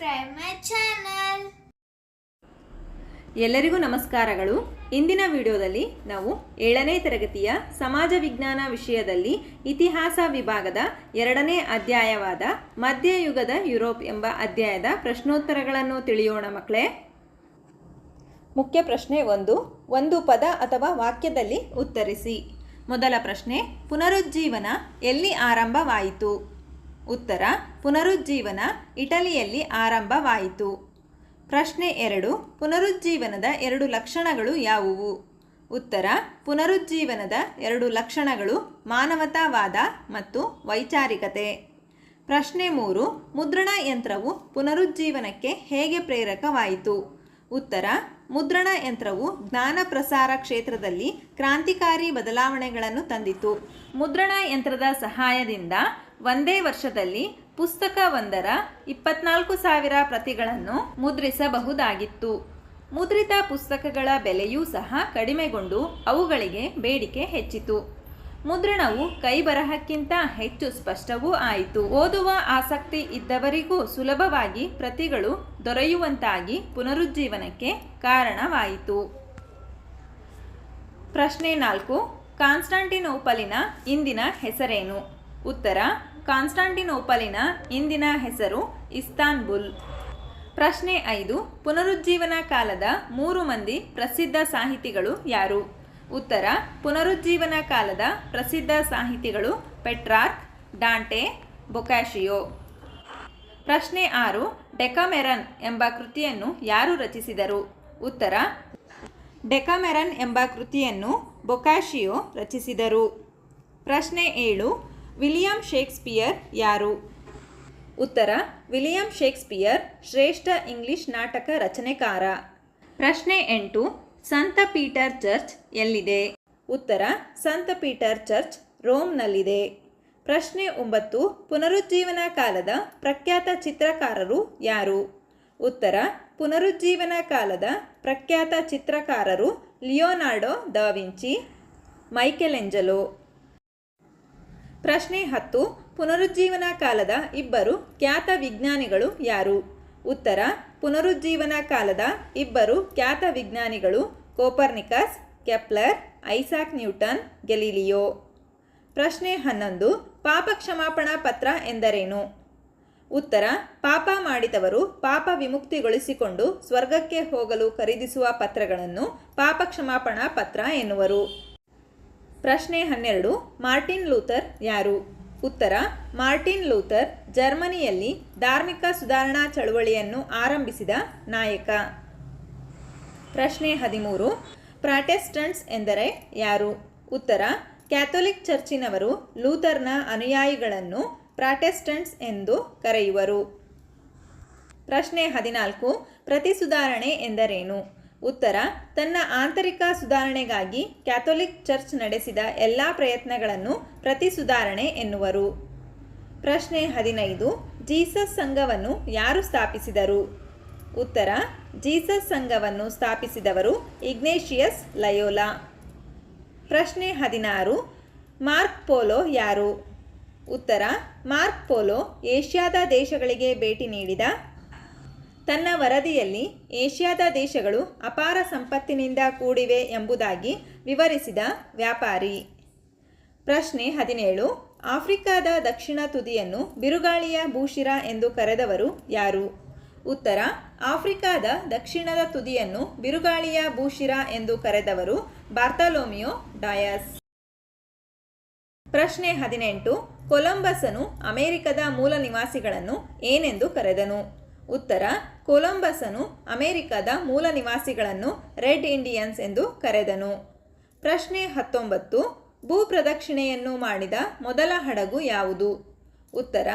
subscribe my channel ಎಲ್ಲರಿಗೂ ನಮಸ್ಕಾರಗಳು. ಇಂದಿನ ವಿಡಿಯೋದಲ್ಲಿ ನಾವು ಏಳನೇ ತರಗತಿಯ ಸಮಾಜ ವಿಜ್ಞಾನ ವಿಷಯದಲ್ಲಿ ಇತಿಹಾಸ ವಿಭಾಗದ ಎರಡನೇ ಅಧ್ಯಾಯವಾದ ಮಧ್ಯಯುಗದ ಯುರೋಪ್ ಎಂಬ ಅಧ್ಯಾಯದ ಪ್ರಶ್ನೋತ್ತರಗಳನ್ನು ತಿಳಿಯೋಣ ಮಕ್ಕಳೇ. ಮುಖ್ಯ ಪ್ರಶ್ನೆ ಒಂದು ಒಂದು ಪದ ಅಥವಾ ವಾಕ್ಯದಲ್ಲಿ ಉತ್ತರಿಸಿ. ಮೊದಲ ಪ್ರಶ್ನೆ, ಪುನರುಜ್ಜೀವನ ಎಲ್ಲಿ ಆರಂಭವಾಯಿತು? ಉತ್ತರ, ಪುನರುಜ್ಜೀವನ ಇಟಲಿಯಲ್ಲಿ ಆರಂಭವಾಯಿತು. ಪ್ರಶ್ನೆ ಎರಡು, ಪುನರುಜ್ಜೀವನದ ಎರಡು ಲಕ್ಷಣಗಳು ಯಾವುವು? ಉತ್ತರ, ಪುನರುಜ್ಜೀವನದ ಎರಡು ಲಕ್ಷಣಗಳು ಮಾನವತಾವಾದ ಮತ್ತು ವೈಚಾರಿಕತೆ. ಪ್ರಶ್ನೆ ಮೂರು, ಮುದ್ರಣ ಯಂತ್ರವು ಪುನರುಜ್ಜೀವನಕ್ಕೆ ಹೇಗೆ ಪ್ರೇರಕವಾಯಿತು? ಉತ್ತರ, ಮುದ್ರಣ ಯಂತ್ರವು ಜ್ಞಾನ ಪ್ರಸಾರ ಕ್ಷೇತ್ರದಲ್ಲಿ ಕ್ರಾಂತಿಕಾರಿ ಬದಲಾವಣೆಗಳನ್ನು ತಂದಿತು. ಮುದ್ರಣ ಯಂತ್ರದ ಸಹಾಯದಿಂದ ಒಂದೇ ವರ್ಷದಲ್ಲಿ ಪುಸ್ತಕವೊಂದರ ಇಪ್ಪತ್ನಾಲ್ಕು ಸಾವಿರ ಪ್ರತಿಗಳನ್ನು ಮುದ್ರಿಸಬಹುದಾಗಿತ್ತು. ಮುದ್ರಿತ ಪುಸ್ತಕಗಳ ಬೆಲೆಯೂ ಸಹ ಕಡಿಮೆಗೊಂಡು ಅವುಗಳಿಗೆ ಬೇಡಿಕೆ ಹೆಚ್ಚಿತು. ಮುದ್ರಣವು ಕೈಬರಹಕ್ಕಿಂತ ಹೆಚ್ಚು ಸ್ಪಷ್ಟವೂ ಆಯಿತು. ಓದುವ ಆಸಕ್ತಿ ಇದ್ದವರಿಗೂ ಸುಲಭವಾಗಿ ಪ್ರತಿಗಳು ದೊರೆಯುವಂತಾಗಿ ಪುನರುಜ್ಜೀವನಕ್ಕೆ ಕಾರಣವಾಯಿತು. ಪ್ರಶ್ನೆ ನಾಲ್ಕು, ಕಾನ್ಸ್ಟಾಂಟಿನೋಪಲಿನ ಇಂದಿನ ಹೆಸರೇನು? ಉತ್ತರ ಕಾನ್ಸ್ಟಾಂಟಿನೋಪಲಿನ ಇಂದಿನ ಹೆಸರು ಇಸ್ತಾನ್ಬುಲ್. ಪ್ರಶ್ನೆ ಐದು, ಪುನರುಜ್ಜೀವನ ಕಾಲದ ಮೂರು ಮಂದಿ ಪ್ರಸಿದ್ಧ ಸಾಹಿತಿಗಳು ಯಾರು? ಉತ್ತರ, ಪುನರುಜ್ಜೀವನ ಕಾಲದ ಪ್ರಸಿದ್ಧ ಸಾಹಿತಿಗಳು ಪೆಟ್ರಾರ್ಕ್, ಡಾಂಟೆ, ಬೊಕ್ಯಾಶಿಯೋ. ಪ್ರಶ್ನೆ ಆರು, ಡೆಕಮೆರನ್ ಎಂಬ ಕೃತಿಯನ್ನು ಯಾರು ರಚಿಸಿದರು? ಉತ್ತರ, ಡೆಕಮೆರನ್ ಎಂಬ ಕೃತಿಯನ್ನು ಬೊಕ್ಯಾಶಿಯೋ ರಚಿಸಿದರು. ಪ್ರಶ್ನೆ ಏಳು ವಿಲಿಯಂ ಶೇಕ್ಸ್ಪಿಯರ್ ಯಾರು? ಉತ್ತರ, ವಿಲಿಯಂ ಶೇಕ್ಸ್ಪಿಯರ್, ಶ್ರೇಷ್ಠ ಇಂಗ್ಲಿಷ್ ನಾಟಕ ರಚನೆಕಾರ. ಪ್ರಶ್ನೆ ಎಂಟು, ಸಂತ ಪೀಟರ್ ಚರ್ಚ್ ಎಲ್ಲಿದೆ? ಉತ್ತರ, ಸಂತ ಪೀಟರ್ ಚರ್ಚ್ ರೋಮ್ನಲ್ಲಿದೆ. ಪ್ರಶ್ನೆ ಒಂಬತ್ತು, ಪುನರುಜ್ಜೀವನ ಕಾಲದ ಪ್ರಖ್ಯಾತ ಚಿತ್ರಕಾರರು ಯಾರು? ಉತ್ತರ, ಪುನರುಜ್ಜೀವನ ಕಾಲದ ಪ್ರಖ್ಯಾತ ಚಿತ್ರಕಾರರು ಲಿಯೋನಾರ್ಡೋ ದ ವಿಂಚಿ, ಮೈಕೆಲೆಂಜಲೋ. ಪ್ರಶ್ನೆ ಹತ್ತು, ಪುನರುಜ್ಜೀವನ ಕಾಲದ ಇಬ್ಬರು ಖ್ಯಾತ ವಿಜ್ಞಾನಿಗಳು ಯಾರು? ಉತ್ತರ, ಪುನರುಜ್ಜೀವನ ಕಾಲದ ಇಬ್ಬರು ಖ್ಯಾತ ವಿಜ್ಞಾನಿಗಳು Copernicus, Kepler, Isaac Newton, Galileo. ಪ್ರಶ್ನೆ ಹನ್ನೊಂದು, ಪಾಪ ಕ್ಷಮಾಪಣಾ ಪತ್ರ ಎಂದರೇನು? ಉತ್ತರ, ಪಾಪ ಮಾಡಿದವರು ಪಾಪ ವಿಮುಕ್ತಿಗೊಳಿಸಿಕೊಂಡು ಸ್ವರ್ಗಕ್ಕೆ ಹೋಗಲು ಖರೀದಿಸುವ ಪತ್ರಗಳನ್ನು ಪಾಪ ಕ್ಷಮಾಪಣಾ ಪತ್ರ ಎನ್ನುವರು. ಪ್ರಶ್ನೆ ಹನ್ನೆರಡು, ಮಾರ್ಟಿನ್ ಲೂಥರ್ ಯಾರು? ಉತ್ತರ, ಮಾರ್ಟಿನ್ ಲೂಥರ್ ಜರ್ಮನಿಯಲ್ಲಿ ಧಾರ್ಮಿಕ ಸುಧಾರಣಾ ಚಳುವಳಿಯನ್ನು ಆರಂಭಿಸಿದ ನಾಯಕ. ಪ್ರಶ್ನೆ ಹದಿಮೂರು, ಪ್ರಾಟೆಸ್ಟೆಂಟ್ಸ್ ಎಂದರೆ ಯಾರು? ಉತ್ತರ, ಕ್ಯಾಥೋಲಿಕ್ ಚರ್ಚಿನವರು ಲೂಥರ್ನ ಅನುಯಾಯಿಗಳನ್ನು ಪ್ರಾಟೆಸ್ಟೆಂಟ್ಸ್ ಎಂದು ಕರೆಯುವರು. ಪ್ರಶ್ನೆ ಹದಿನಾಲ್ಕು ಪ್ರತಿ ಸುಧಾರಣೆ ಎಂದರೇನು? ಉತ್ತರ, ತನ್ನ ಆಂತರಿಕ ಸುಧಾರಣೆಗಾಗಿ ಕ್ಯಾಥೋಲಿಕ್ ಚರ್ಚ್ ನಡೆಸಿದ ಎಲ್ಲ ಪ್ರಯತ್ನಗಳನ್ನು ಪ್ರತಿ ಸುಧಾರಣೆ ಎನ್ನುವರು. ಪ್ರಶ್ನೆ ಹದಿನೈದು, ಜೀಸಸ್ ಸಂಘವನ್ನು ಯಾರು ಸ್ಥಾಪಿಸಿದರು? ಉತ್ತರ, ಜೀಸಸ್ ಸಂಘವನ್ನು ಸ್ಥಾಪಿಸಿದವರು ಇಗ್ನೇಷಿಯಸ್ ಲಯೋಲಾ. ಪ್ರಶ್ನೆ ಹದಿನಾರು, ಮಾರ್ಕ್ ಪೋಲೋ ಯಾರು? ಉತ್ತರ, ಮಾರ್ಕ್ ಪೋಲೋ ಏಷ್ಯಾದ ದೇಶಗಳಿಗೆ ಭೇಟಿ ನೀಡಿದ ತನ್ನ ವರದಿಯಲ್ಲಿ ಏಷ್ಯಾದ ದೇಶಗಳು ಅಪಾರ ಸಂಪತ್ತಿನಿಂದ ಕೂಡಿವೆ ಎಂಬುದಾಗಿ ವಿವರಿಸಿದ ವ್ಯಾಪಾರಿ. ಪ್ರಶ್ನೆ ಹದಿನೇಳು, ಆಫ್ರಿಕಾದ ದಕ್ಷಿಣ ತುದಿಯನ್ನು ಬಿರುಗಾಳಿಯ ಭೂಶಿರ ಎಂದು ಕರೆದವರು ಯಾರು? ಉತ್ತರ, ಆಫ್ರಿಕಾದ ದಕ್ಷಿಣದ ತುದಿಯನ್ನು ಬಿರುಗಾಳಿಯ ಭೂಶಿರ ಎಂದು ಕರೆದವರು ಬಾರ್ತಲೋಮಿಯೋ ಡಯಾಸ್. ಪ್ರಶ್ನೆ ಹದಿನೆಂಟು, ಕೊಲಂಬಸನು ಅಮೆರಿಕದ ಮೂಲ ನಿವಾಸಿಗಳನ್ನು ಏನೆಂದು ಕರೆದನು? ಉತ್ತರ, ಕೊಲಂಬಸನು ಅಮೆರಿಕದ ಮೂಲ ನಿವಾಸಿಗಳನ್ನು ರೆಡ್ ಇಂಡಿಯನ್ಸ್ ಎಂದು ಕರೆದನು. ಪ್ರಶ್ನೆ ಹತ್ತೊಂಬತ್ತು ಭೂಪ್ರದಕ್ಷಿಣೆಯನ್ನು ಮಾಡಿದ ಮೊದಲ ಹಡಗು ಯಾವುದು? ಉತ್ತರ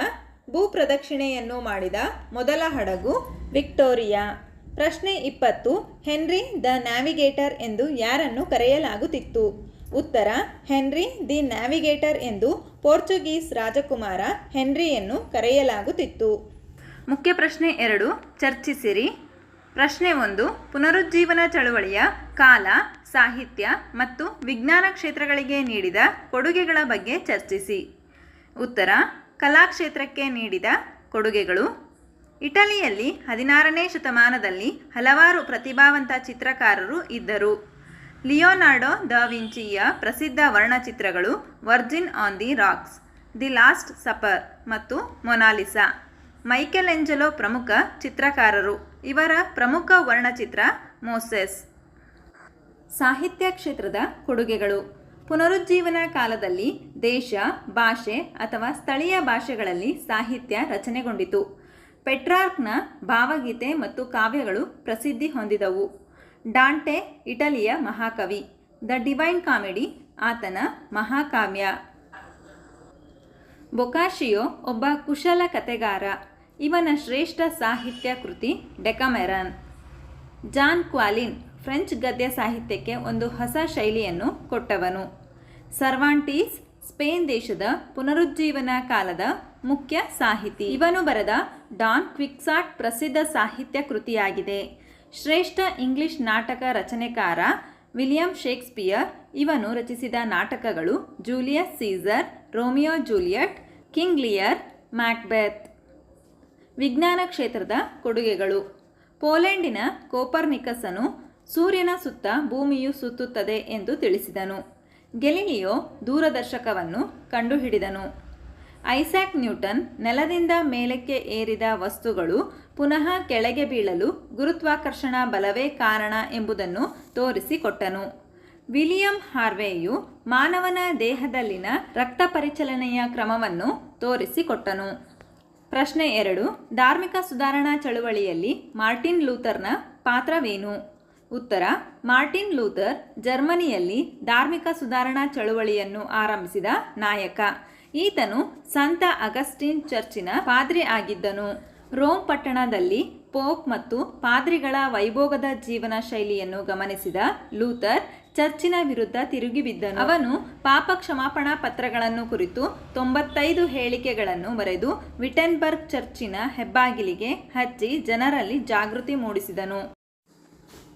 ಭೂಪ್ರದಕ್ಷಿಣೆಯನ್ನು ಮಾಡಿದ ಮೊದಲ ಹಡಗು ವಿಕ್ಟೋರಿಯಾ. ಪ್ರಶ್ನೆ ಇಪ್ಪತ್ತು, ಹೆನ್ರಿ ದ ನ್ಯಾವಿಗೇಟರ್ ಎಂದು ಯಾರನ್ನು ಕರೆಯಲಾಗುತ್ತಿತ್ತು? ಉತ್ತರ, ಹೆನ್ರಿ ದಿ ನ್ಯಾವಿಗೇಟರ್ ಎಂದು ಪೋರ್ಚುಗೀಸ್ ರಾಜಕುಮಾರ ಹೆನ್ರಿಯನ್ನು ಕರೆಯಲಾಗುತ್ತಿತ್ತು. ಮುಖ್ಯ ಪ್ರಶ್ನೆ ಎರಡು, ಚರ್ಚಿಸಿರಿ. ಪ್ರಶ್ನೆ ಒಂದು, ಪುನರುಜ್ಜೀವನ ಚಳುವಳಿಯ ಕಾಲ, ಸಾಹಿತ್ಯ ಮತ್ತು ವಿಜ್ಞಾನ ಕ್ಷೇತ್ರಗಳಿಗೆ ನೀಡಿದ ಕೊಡುಗೆಗಳ ಬಗ್ಗೆ ಚರ್ಚಿಸಿ. ಉತ್ತರ, ಕಲಾಕ್ಷೇತ್ರಕ್ಕೆ ನೀಡಿದ ಕೊಡುಗೆಗಳು. ಇಟಲಿಯಲ್ಲಿ ಹದಿನಾರನೇ ಶತಮಾನದಲ್ಲಿ ಹಲವಾರು ಪ್ರತಿಭಾವಂತ ಚಿತ್ರಕಾರರು ಇದ್ದರು. ಲಿಯೋನಾರ್ಡೋ ದ ವಿಂಚಿಯ ಪ್ರಸಿದ್ಧ ವರ್ಣಚಿತ್ರಗಳು Virgin on the Rocks, the Last Supper ಮತ್ತು ಮೊನಾಲಿಸಾ. ಮೈಕೆಲ್ ಎಂಜಲೋ ಪ್ರಮುಖ ಚಿತ್ರಕಾರರು. ಇವರ ಪ್ರಮುಖ ವರ್ಣಚಿತ್ರ ಮೋಸೆಸ್. ಸಾಹಿತ್ಯ ಕ್ಷೇತ್ರದ ಕೊಡುಗೆಗಳು. ಪುನರುಜ್ಜೀವನ ಕಾಲದಲ್ಲಿ ದೇಶ, ಭಾಷೆ ಅಥವಾ ಸ್ಥಳೀಯ ಭಾಷೆಗಳಲ್ಲಿ ಸಾಹಿತ್ಯ ರಚನೆಗೊಂಡಿತು. ಪೆಟ್ರಾರ್ಕ್ನ ಭಾವಗೀತೆ ಮತ್ತು ಕಾವ್ಯಗಳು ಪ್ರಸಿದ್ಧಿ ಹೊಂದಿದವು. ಡಾಂಟೆ, ಇಟಲಿಯ ಮಹಾಕವಿ. ದ ಡಿವೈನ್ ಕಾಮಿಡಿ, ಆತನ ಮಹಾಕಾವ್ಯ. ಬೊಕಾಶಿಯೋ ಒಬ್ಬ ಕುಶಲ ಕತೆಗಾರ ಇವನ ಶ್ರೇಷ್ಠ ಸಾಹಿತ್ಯ ಕೃತಿ ಡೆಕಮೆರನ್. ಜಾನ್ ಕ್ವಾಲಿನ್ ಫ್ರೆಂಚ್ ಗದ್ಯ ಸಾಹಿತ್ಯಕ್ಕೆ ಒಂದು ಹೊಸ ಶೈಲಿಯನ್ನು ಕೊಟ್ಟವನು. ಸರ್ವಾಂಟೀಸ್, ಸ್ಪೇನ್ ದೇಶದ ಪುನರುಜ್ಜೀವನ ಕಾಲದ ಮುಖ್ಯ ಸಾಹಿತಿ. ಇವನು ಬರೆದ ಡಾನ್ ಕ್ವಿಕ್ಸಾಟ್ ಪ್ರಸಿದ್ಧ ಸಾಹಿತ್ಯ ಕೃತಿಯಾಗಿದೆ. ಶ್ರೇಷ್ಠ ಇಂಗ್ಲಿಷ್ ನಾಟಕ ರಚನೆಕಾರ ವಿಲಿಯಂ ಶೇಕ್ಸ್ಪಿಯರ್ ಇವನು ರಚಿಸಿದ ನಾಟಕಗಳು Julius Caesar, Romeo Juliet, King Lear, Macbeth. ವಿಜ್ಞಾನ ಕ್ಷೇತ್ರದ ಕೊಡುಗೆಗಳು. ಪೋಲೆಂಡಿನ ಕೋಪರ್ನಿಕಸನು ಸೂರ್ಯನ ಸುತ್ತ ಭೂಮಿಯು ಸುತ್ತುತ್ತದೆ ಎಂದು ತಿಳಿಸಿದನು. ಗೆಲಿಲಿಯೋ ದೂರದರ್ಶಕವನ್ನು ಕಂಡುಹಿಡಿದನು. ಐಸಾಕ್ ನ್ಯೂಟನ್ ನೆಲದಿಂದ ಮೇಲಕ್ಕೆ ಏರಿದ ವಸ್ತುಗಳು ಪುನಃ ಕೆಳಗೆ ಬೀಳಲು ಗುರುತ್ವಾಕರ್ಷಣ ಬಲವೇ ಕಾರಣ ಎಂಬುದನ್ನು ತೋರಿಸಿಕೊಟ್ಟನು. ವಿಲಿಯಂ ಹಾರ್ವೆಯು ಮಾನವನ ದೇಹದಲ್ಲಿನ ರಕ್ತ ಪರಿಚಲನೆಯ ಕ್ರಮವನ್ನು ತೋರಿಸಿಕೊಟ್ಟನು. ಪ್ರಶ್ನೆ ಎರಡು, ಧಾರ್ಮಿಕ ಸುಧಾರಣಾ ಚಳುವಳಿಯಲ್ಲಿ ಮಾರ್ಟಿನ್ ಲೂಥರ್ನ ಪಾತ್ರವೇನು? ಉತ್ತರ, ಮಾರ್ಟಿನ್ ಲೂಥರ್ ಜರ್ಮನಿಯಲ್ಲಿ ಧಾರ್ಮಿಕ ಸುಧಾರಣಾ ಚಳುವಳಿಯನ್ನು ಆರಂಭಿಸಿದ ನಾಯಕ. ಈತನು ಸಂತ ಅಗಸ್ಟಿನ್ ಚರ್ಚಿನ ಪಾದ್ರಿ ಆಗಿದ್ದನು. ರೋಮ್ ಪಟ್ಟಣದಲ್ಲಿ ಪೋಪ್ ಮತ್ತು ಪಾದ್ರಿಗಳ ವೈಭೋಗದ ಜೀವನ ಶೈಲಿಯನ್ನು ಗಮನಿಸಿದ ಲೂಥರ್ ಚರ್ಚಿನ ವಿರುದ್ಧ ತಿರುಗಿಬಿದ್ದನು ಅವನು ಪಾಪ ಕ್ಷಮಾಪಣಾ ಪತ್ರಗಳನ್ನು ಕುರಿತು ತೊಂಬತ್ತೈದು ಹೇಳಿಕೆಗಳನ್ನು ಬರೆದು ವಿಟೆನ್ಬರ್ಗ್ ಚರ್ಚಿನ ಹೆಬ್ಬಾಗಿಲಿಗೆ ಹಚ್ಚಿ ಜನರಲ್ಲಿ ಜಾಗೃತಿ ಮೂಡಿಸಿದನು.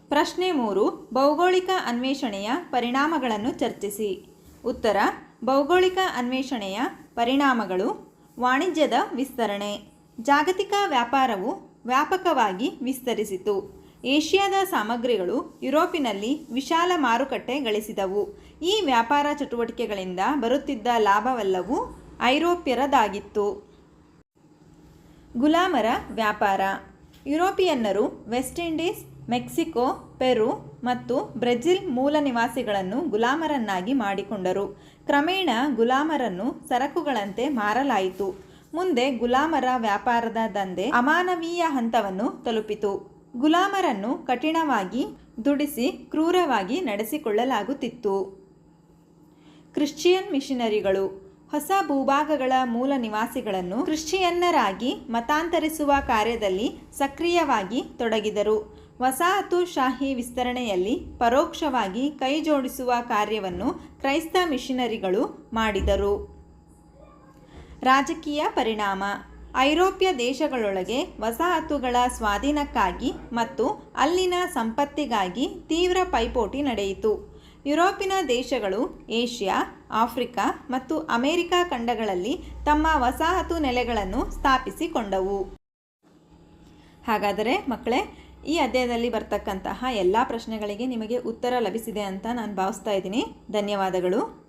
ಪ್ರಶ್ನೆ ಮೂರು, ಭೌಗೋಳಿಕ ಅನ್ವೇಷಣೆಯ ಪರಿಣಾಮಗಳನ್ನು ಚರ್ಚಿಸಿ. ಉತ್ತರ, ಭೌಗೋಳಿಕ ಅನ್ವೇಷಣೆಯ ಪರಿಣಾಮಗಳು ವಾಣಿಜ್ಯದ ವಿಸ್ತರಣೆ. ಜಾಗತಿಕ ವ್ಯಾಪಾರವು ವ್ಯಾಪಕವಾಗಿ ವಿಸ್ತರಿಸಿತು. ಏಷ್ಯಾದ ಸಾಮಗ್ರಿಗಳು ಯುರೋಪಿನಲ್ಲಿ ವಿಶಾಲ ಮಾರುಕಟ್ಟೆ ಗಳಿಸಿದವು. ಈ ವ್ಯಾಪಾರ ಚಟುವಟಿಕೆಗಳಿಂದ ಬರುತ್ತಿದ್ದ ಲಾಭವೆಲ್ಲವೂ ಐರೋಪ್ಯರದಾಗಿತ್ತು. ಗುಲಾಮರ ವ್ಯಾಪಾರ. ಯುರೋಪಿಯನ್ನರು ವೆಸ್ಟ್ ಇಂಡೀಸ್, ಮೆಕ್ಸಿಕೋ, ಪೆರು ಮತ್ತು ಬ್ರೆಜಿಲ್ ಮೂಲ ನಿವಾಸಿಗಳನ್ನು ಗುಲಾಮರನ್ನಾಗಿ ಮಾಡಿಕೊಂಡರು. ಕ್ರಮೇಣ ಗುಲಾಮರನ್ನು ಸರಕುಗಳಂತೆ ಮಾರಲಾಯಿತು. ಮುಂದೆ ಗುಲಾಮರ ವ್ಯಾಪಾರದ ದಂಧೆ ಅಮಾನವೀಯ ಹಂತವನ್ನು ತಲುಪಿತು. ಗುಲಾಮರನ್ನು ಕಠಿಣವಾಗಿ ದುಡಿಸಿ ಕ್ರೂರವಾಗಿ ನಡೆಸಿಕೊಳ್ಳಲಾಗುತ್ತಿತ್ತು. ಕ್ರಿಶ್ಚಿಯನ್ ಮಿಷನರಿಗಳು ಹೊಸ ಭೂಭಾಗಗಳ ಮೂಲ ನಿವಾಸಿಗಳನ್ನು ಕ್ರಿಶ್ಚಿಯನ್ನರಾಗಿ ಮತಾಂತರಿಸುವ ಕಾರ್ಯದಲ್ಲಿ ಸಕ್ರಿಯವಾಗಿ ತೊಡಗಿದರು. ವಸಾಹತುಶಾಹಿ ವಿಸ್ತರಣೆಯಲ್ಲಿ ಪರೋಕ್ಷವಾಗಿ ಕೈಜೋಡಿಸುವ ಕಾರ್ಯವನ್ನು ಕ್ರೈಸ್ತ ಮಿಷನರಿಗಳು ಮಾಡಿದರು. ರಾಜಕೀಯ ಪರಿಣಾಮ. ಐರೋಪ್ಯ ದೇಶಗಳೊಳಗೆ ವಸಾಹತುಗಳ ಸ್ವಾಧೀನಕ್ಕಾಗಿ ಮತ್ತು ಅಲ್ಲಿನ ಸಂಪತ್ತಿಗಾಗಿ ತೀವ್ರ ಪೈಪೋಟಿ ನಡೆಯಿತು. ಯುರೋಪಿನ ದೇಶಗಳು ಏಷ್ಯಾ, ಆಫ್ರಿಕಾ ಮತ್ತು ಅಮೆರಿಕಾ ಖಂಡಗಳಲ್ಲಿ ತಮ್ಮ ವಸಾಹತು ನೆಲೆಗಳನ್ನು ಸ್ಥಾಪಿಸಿಕೊಂಡವು. ಹಾಗಾದರೆ ಮಕ್ಕಳೇ, ಈ ಅಧ್ಯಾಯದಲ್ಲಿ ಬರ್ತಕ್ಕಂತಹ ಎಲ್ಲ ಪ್ರಶ್ನೆಗಳಿಗೆ ನಿಮಗೆ ಉತ್ತರ ಲಭಿಸಿದೆ ಅಂತ ನಾನು ಭಾವಿಸ್ತಾ ಇದ್ದೀನಿ. ಧನ್ಯವಾದಗಳು.